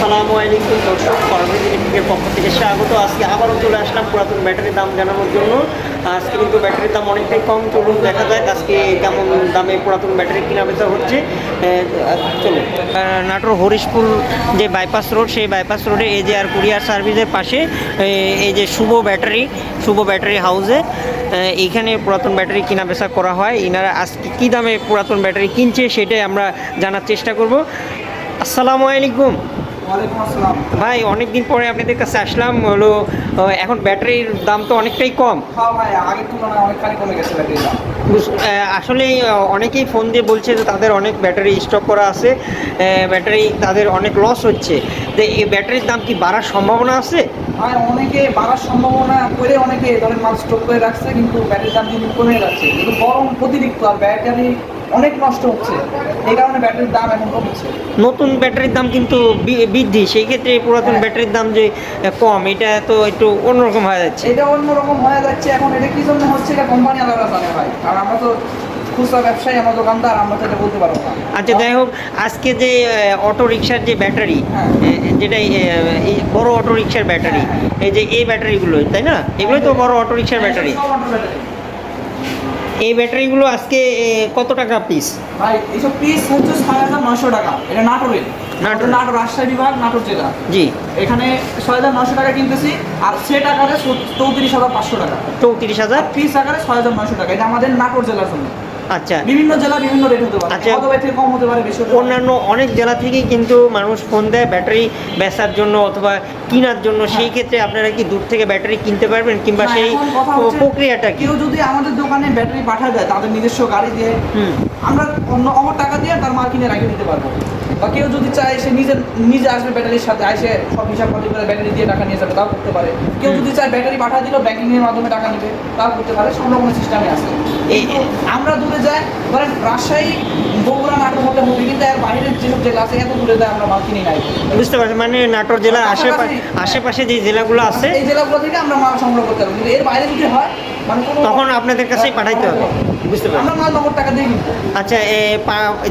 আসসালামু আলাইকুম দর্শক টিভির পক্ষ থেকে স্বাগত। আজকে আবারও চলে আসলাম পুরাতন ব্যাটারির দাম জানানোর জন্য। আজকে কিন্তু ব্যাটারির দাম অনেকটাই কম। চলুন দেখা যাক আজকে কেমন দামে পুরাতন ব্যাটারি কেনা বেচা হচ্ছে। চলুন। নাটোর হরিশপুর যে বাইপাস রোড সেই বাইপাস রোডে এই যে আর কুরিয়ার সার্ভিসের পাশে এই যে শুভ ব্যাটারি শুভ ব্যাটারি হাউসে এইখানে পুরাতন ব্যাটারি কেনা বেচা করা হয়। ইনারা আজকে কী দামে পুরাতন ব্যাটারি কিনছে সেটাই আমরা জানার চেষ্টা করব। আসসালামু আলাইকুম। ভাই অনেকদিন পরে আপনাদের কাছে আসলাম হলো এখন ব্যাটারির দাম তো অনেকটাই কম। হ্যাঁ আসলে অনেকেই ফোন দিয়ে বলছে যে তাদের অনেক ব্যাটারি স্টক করা আছে ব্যাটারি তাদের অনেক লস হচ্ছে। তো এই ব্যাটারির দাম কি বাড়ার সম্ভাবনা আছে? আর অনেকে বাড়ার সম্ভাবনা করে অনেকে ধরেন মাল স্টক করে রাখছে কিন্তু ব্যাটারির দাম দিন কমে যাচ্ছে। কিন্তু গরম অতিরিক্ত আর ব্যাটারি অনেক নষ্ট হচ্ছে। এই কারণে ব্যাটারির দাম এখন কমছে। নতুন ব্যাটারির দাম কিন্তু বৃদ্ধি সেই ক্ষেত্রে পুরাতন হ্যাঁ। ব্যাটারির দাম যে কম এটা তো একটু অন্যরকম হয়ে যাচ্ছে। এটা অন্যরকম হয়ে যাচ্ছে। এখন এটা কি জন্য হচ্ছে এটা কোম্পানি আলাদা জানে ভাই। আর আমরা তো খুচরা ব্যবসায়ী আমরা দোকানদার আমরা তো এটা বলতে পারব না। আচ্ছা যাই হোক আজকে যে অটো রিক্সার যে ব্যাটারি হ্যাঁ। যেটা বড় অটো রিক্সার ব্যাটারি হ্যাঁ, এই যে এই ব্যাটারিগুলো তাই না? এগুলোই তো বড় অটো রিক্সার ব্যাটারি। এই ব্যাটারিগুলো আজকে কত টাকা পিস ভাই এইসব পিস হচ্ছে ছয় হাজার নশো টাকা। এটা নাটোরের নাটোর। নাটোর রাজশাহী বিভাগ নাটোর জেলা। জি। এখানে ছয় হাজার নশো টাকা কিনতেছি আর সেট আকারে চৌত্রিশ হাজার পাঁচশো টাকা। চৌত্রিশ হাজার? পিস আকারে ছয় হাজার নশো টাকা। এটা আমাদের নাটোর জেলার জন্য। আচ্ছা। বিভিন্ন জেলা বিভিন্ন রেট হতে পারে। আচ্ছা। কম হতে পারে বেশি অন্যান্য অনেক জেলা থেকেই কিন্তু মানুষ ফোন দেয় ব্যাটারি বেচার জন্য অথবা কেনার জন্য। সেই ক্ষেত্রে আপনারা কি দূর থেকে ব্যাটারি কিনতে পারবেন কিংবা সেই প্রক্রিয়াটা কেউ যদি আমাদের দোকানে ব্যাটারি পাঠা দেয় তাদের নিজস্ব গাড়ি দিয়ে আমরা অন্য অমর টাকা দিয়ে তার মাল কিনে রাখে দিতে পারব। বা কেউ যদি চায় সে নিজে নিজে আসবে ব্যাটারির সাথে আসে সব হিসাব পাতি করে ব্যাটারি দিয়ে টাকা নিয়ে যাবে তাও করতে পারে। কেউ যদি চায় ব্যাটারি পাঠিয়ে দিল ব্যাংকিং এর মাধ্যমে টাকা নেবে তাও করতে পারে। সব রকমের সিস্টেমে আছে। এই- আমরা দূরে যাই। ধরেন রাজশাহী বগুড়া নাটক মধ্যে হবে কিন্তু এর বাইরের যেসব জেলা আছে এত দূরে যায় আমরা মাল কিনি নাই। বুঝতে পারছি মানে নাটোর জেলার আশেপাশে আশেপাশে যে জেলাগুলো আছে এই জেলাগুলো থেকে আমরা মাল সংগ্রহ করতে পারব। কিন্তু এর বাইরে যদি হয় তখন আপনাদের কাছেই পাঠাইতে হবে। বুঝতে পারছি। আচ্ছা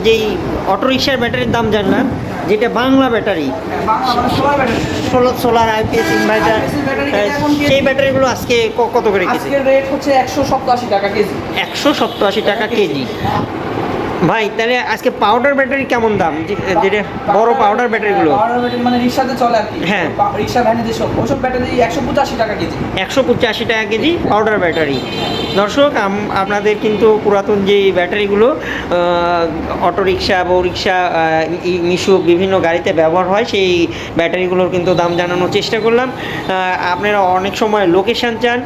যেই অটো রিক্সার ব্যাটারির দাম জানলাম যেটা বাংলা ব্যাটারি হ্যাঁ, বাংলা মানে সোলার ষোলো সোলার আইপিএস ইনভার্টার কি- সেই ব্যাটারিগুলো আজকে ক- কত করে কেজি? আজকের রেট হচ্ছে একশো সপ্তাশি টাকা কেজি। একশো সপ্তাশি টাকা কেজি। ভাই তাহলে আজকে পাউডার ব্যাটারি কেমন দাম? যে- যেটা বড় পাউডার ব্যাটারিগুলো পাউডার ব্যাটারি মানে রিক্সাতে চলে আর কি। হ্যাঁ। রিক্সা ভ্যানে যেসব ওসব ব্যাটারি একশো পঁচাশি টাকা কেজি। একশো পঁচাশি টাকা কেজি পাউডার ব্যাটারি দর্শক আপনাদের কিন্তু পুরাতন যে ব্যাটারিগুলো অটো রিক্সা বউ রিক্সা মিশু বিভিন্ন গাড়িতে ব্যবহার হয় সেই ব্যাটারিগুলোর কিন্তু দাম জানানোর চেষ্টা করলাম। আপনারা অনেক সময় লোকেশান চান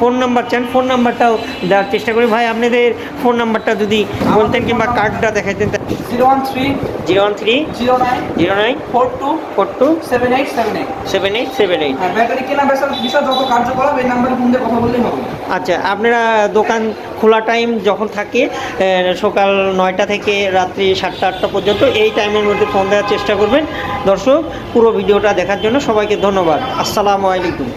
ফোন নাম্বার চান ফোন নাম্বারটাও দেওয়ার চেষ্টা করি। ভাই আপনাদের ফোন নাম্বারটা যদি বলতেন কিংবা কার্ডটা দেখাইতেন zero one three zero one three zero nine zero nine four two four two seven eight seven eight. Seven eight seven eight. আর ব্যাটারি কেনা বেচার বিষয় যত কার্যকলাপ এই নাম্বারে ফোন দিয়ে কথা বললেই হবে। আচ্ছা আপনারা দোকান খোলা টাইম যখন থাকে সকাল নয়টা থেকে রাত্রি সাতটা আটটা পর্যন্ত এই টাইমের মধ্যে ফোন দেওয়ার চেষ্টা করবেন। দর্শক পুরো ভিডিওটা দেখার জন্য সবাইকে ধন্যবাদ। আসসালামু আলাইকুম।